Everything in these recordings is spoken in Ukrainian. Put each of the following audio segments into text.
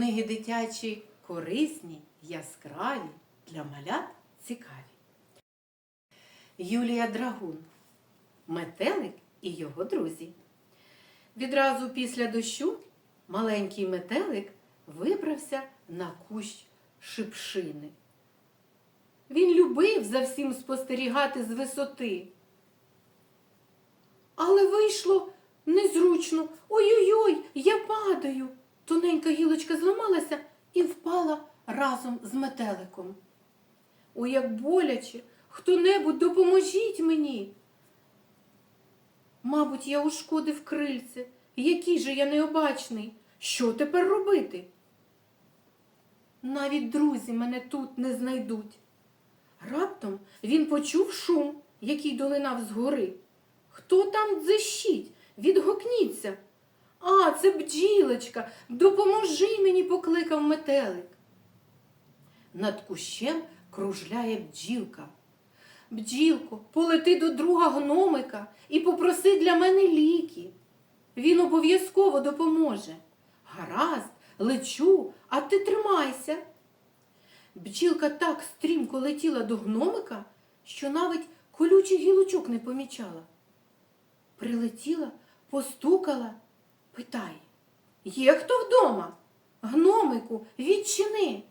Книги дитячі корисні, яскраві, для малят цікаві. Юлія Драгун. Метелик і його друзі. Відразу після дощу маленький метелик вибрався на кущ шипшини. Він любив за всім спостерігати з висоти. Але вийшло незручно. Ой-ой-ой, я падаю. Тоненька гілочка зламалася і впала разом з метеликом. Ой, як боляче, хто-небудь допоможіть мені. Мабуть, я ушкодив крильце. Який же я необачний. Що тепер робити? Навіть друзі мене тут не знайдуть. Раптом він почув шум, який долинав згори. Хто там дзищить? Це бджілочка. Допоможи мені, покликав метелик. Над кущем кружляє бджілка. Бджілко, полети до друга гномика і попроси для мене ліки. Він обов'язково допоможе. Гаразд, лечу, а ти тримайся. Бджілка так стрімко летіла до гномика, що навіть колючих гілочок не помічала. Прилетіла, постукала, питає, є хто вдома? Гномику, відчини.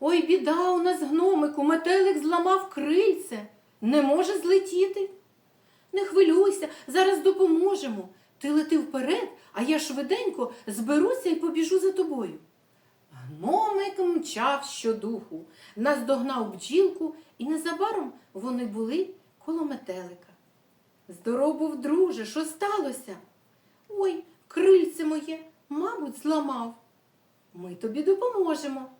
Ой, біда у нас гномику, метелик зламав крильце, не може злетіти. Не хвилюйся, зараз допоможемо. Ти лети вперед, а я швиденько зберуся і побіжу за тобою. Гномик мчав щодуху, наздогнав бджілку, і незабаром вони були коло метелика. Здоров був, друже, що сталося? Ой, крильце моє, мабуть, зламав. Ми тобі допоможемо.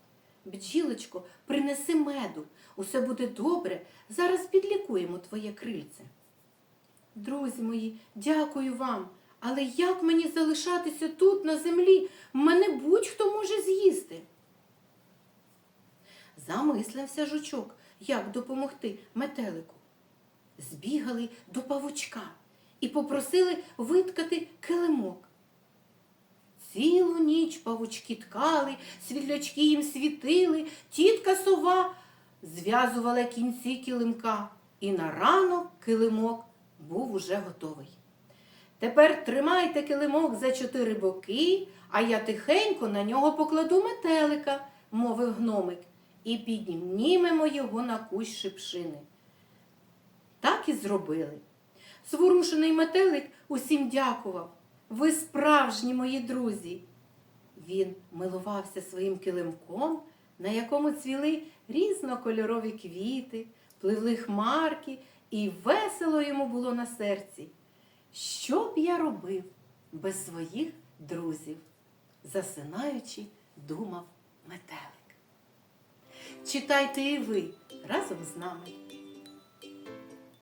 Бджілочко, принеси меду, усе буде добре, зараз підлікуємо твоє крильце. Друзі мої, дякую вам. Але як мені залишатися тут, на землі? Мене будь-хто може з'їсти. Замислився жучок, як допомогти метелику. Збігали до павучка і попросили виткати килимок. Цілу ніч павучки ткали, світлячки їм світили, тітка сова зв'язувала кінці килимка, і на ранок килимок був уже готовий. Тепер тримайте килимок за чотири боки, а я тихенько на нього покладу метелика, мовив гномик, і піднімемо його на кущ шипшини. Так і зробили. Зворушений метелик усім дякував. Ви справжні мої друзі. Він милувався своїм килимком, на якому цвіли різнокольорові квіти, пливли хмарки, і весело йому було на серці. Що б я робив без своїх друзів? засинаючи, думав метелик. Читайте і ви разом з нами.